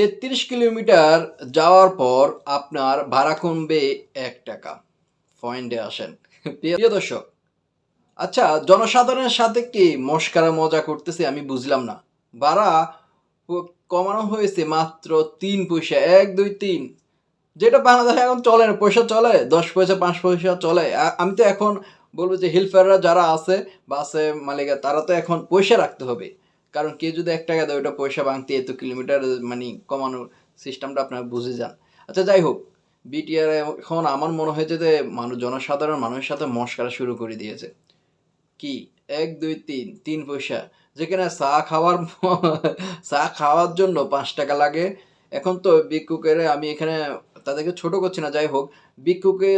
তেত্রিশ কিলোমিটার যাওয়ার পর আপনার ভাড়া কমবে এক টাকা। পয়েন্টে আসেন। প্রিয় দর্শক আচ্ছা জনসাধারণের সাথে কি মস্কারা মজা করতেছে, আমি বুঝলাম না। ভাড়া কমানো হয়েছে মাত্র তিন পয়সা, এক, দুই, তিন। যেটা বাংলাদেশে এখন চলে না, পয়সা চলে, দশ পয়সা, পাঁচ পয়সা চলে। আমি তো এখন বলব যে হেল্পাররা যারা আছে বাসে মালিকা তারা তো এখন পয়সা রাখতে হবে। কারণ কেউ যদি এক টাকা দেয় ওটা পয়সা ভাঙতে এত কিলোমিটার মানে কমানোর সিস্টেমটা আপনারা বুঝে যান। আচ্ছা যাই হোক বিটিআর এখন আমার মনে হয়েছে যে মানুষ, জনসাধারণ মানুষের সাথে মস্কারা শুরু করে দিয়েছে। কি? এক, দুই, তিন তিন পয়সা। যেখানে চা খাওয়ার চা খাওয়ার জন্য পাঁচ টাকা লাগে। এখন তো ভিক্ষুকের, আমি এখানে তাদেরকে ছোট করছি না, যাই হোক ভিক্ষুকে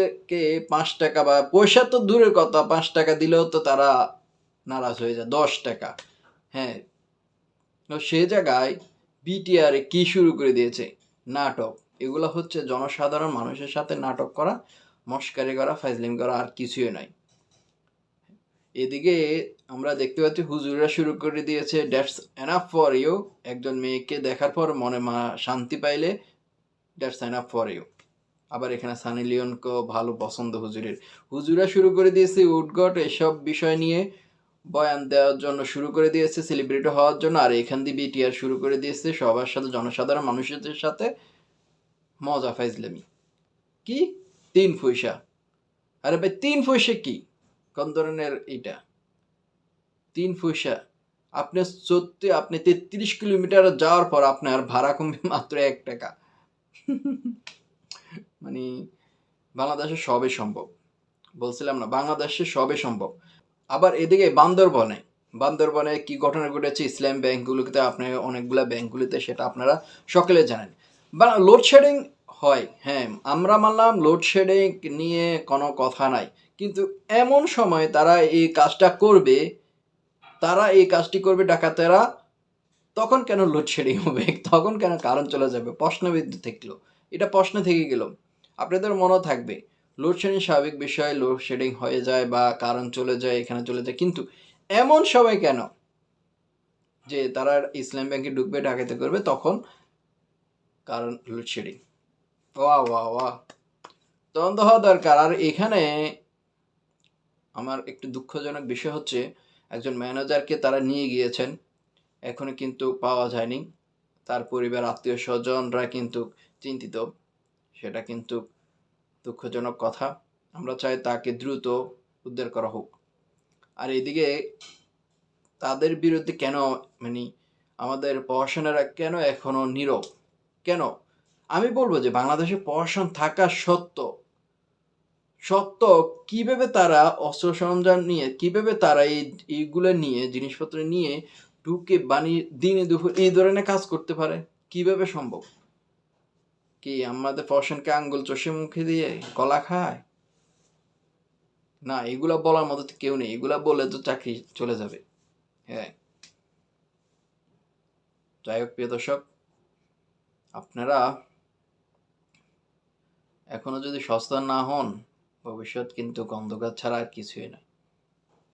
পাঁচ টাকা বা পয়সা তো দূরের কথা, পাঁচ টাকা দিলেও তো তারা নারাজ হয়ে যায়, দশ টাকা। হ্যাঁ সে জায়গায় বিটিআর কি শুরু করে দিয়েছে? নাটক। এগুলো হচ্ছে জনসাধারণ মানুষের সাথে নাটক করা, মস্কারি করা, ফাইজলিম করা, আর কিছুই নাই এদিকে আমরা দেখতে পাচ্ছি হুজুররা শুরু করে দিয়েছে, দ্যাটস এনাফ ফর ইউ। একজন মেয়েকে দেখার পর মনে মা শান্তি পাইলে দ্যাটস এনাফ ফর ইউ। আবার এখানে সানি লিওনকেও ভালো পছন্দ হুজুরের। হুজুরা শুরু করে দিয়েছে উডগট এসব বিষয় নিয়ে। বয়ান দেওয়ার জন্য শুরু করে দিয়েছে সেলিব্রিটি হওয়ার জন্য। আর এখান দিয়ে বিটিআর শুরু করে দিয়েছে সবার সাথে, জনসাধারণ মানুষের সাথে। মজা, ফাইজলামি। কি? তিন পয়সা। আরে ভাই, তিন পয়সা কি? কোন ধরনের এটা? তিন পয়সা। আপনি সত্যি, আপনি তেত্রিশ কিলোমিটার যাওয়ার পর আপনার ভাড়া কমবে মাত্র এক টাকা। মানে বাংলাদেশে সবই সম্ভব। বলছিলাম না, বাংলাদেশে সবই সম্ভব। আবার এদিকে বান্দরবনে বান্দরবনে কি ঘটনা ঘটেছে? ইসলাম ব্যাংকগুলোতে আপনি অনেকগুলো ব্যাংকগুলিতে সেটা আপনারা সকলে জানেন। বা লোডশেডিং হয় হ্যাঁ আমরা মানলাম লোডশেডিং নিয়ে কোনো কথা নাই। কিন্তু এমন সময় তারা এই কাজটা করবে, তারা এই কাজটি করবে ডাকাতেরা, তখন কেন লোডশেডিং হবে? তখন কেন কারণ চলে যাবে? প্রশ্নবিদ্ধ থাকল এটা প্রশ্ন থেকে গেল। আপনাদের মনেও থাকবে। লোডশেডিং স্বাভাবিক বিষয় লোডশেডিং হয়ে যায় বা কারণ চলে যায়, এখানে চলে যায়। কিন্তু এমন সময় কেন? যে তারা ইসলাম ব্যাংকে ঢুকবে, ডাকাতে করবে, তখন কারণ লোডশেডিং ওয়া ওয়া ওয়া। তদন্ত হওয়া দরকার। আর এখানে আমার একটু দুঃখজনক বিষয় হচ্ছে, একজন ম্যানেজারকে তারা নিয়ে গিয়েছেন। এখনও কিন্তু পাওয়া যায়নি। তার পরিবার আত্মীয় স্বজনরা কিন্তু চিন্তিত। সেটা কিন্তু দুঃখজনক কথা। আমরা চাই তাকে দ্রুত উদ্ধার করা হোক। আর এদিকে তাদের বিরুদ্ধে কেন মানে আমাদের প্রশাসনেরা কেন এখনও নীরব? কেন? আমি বলব যে বাংলাদেশে প্রশাসন থাকা সত্ত্বেও সত্ত্বেও কীভাবে তারা অস্ত্র সরঞ্জাম নিয়ে, কীভাবে তারা এই এইগুলো নিয়ে, জিনিসপত্র নিয়ে ঢুকে বানিয়ে দিনে দুপুর এই ধরনের কাজ করতে পারে? কীভাবে সম্ভব? কি আমাদের প্রশাসনকে আঙ্গুল চষে মুখে দিয়ে কলা খায়? না, এগুলা বলার মতো তো কেউ নেই। এগুলা বলে তো চাকরি চলে যাবে। হ্যাঁ। যাই হোক, প্রিয় দর্শক, আপনারা এখনও যদি সস্তা না হন, ভবিষ্যৎ কিন্তু গন্ধকার ছাড়া আর কিছুই নয়।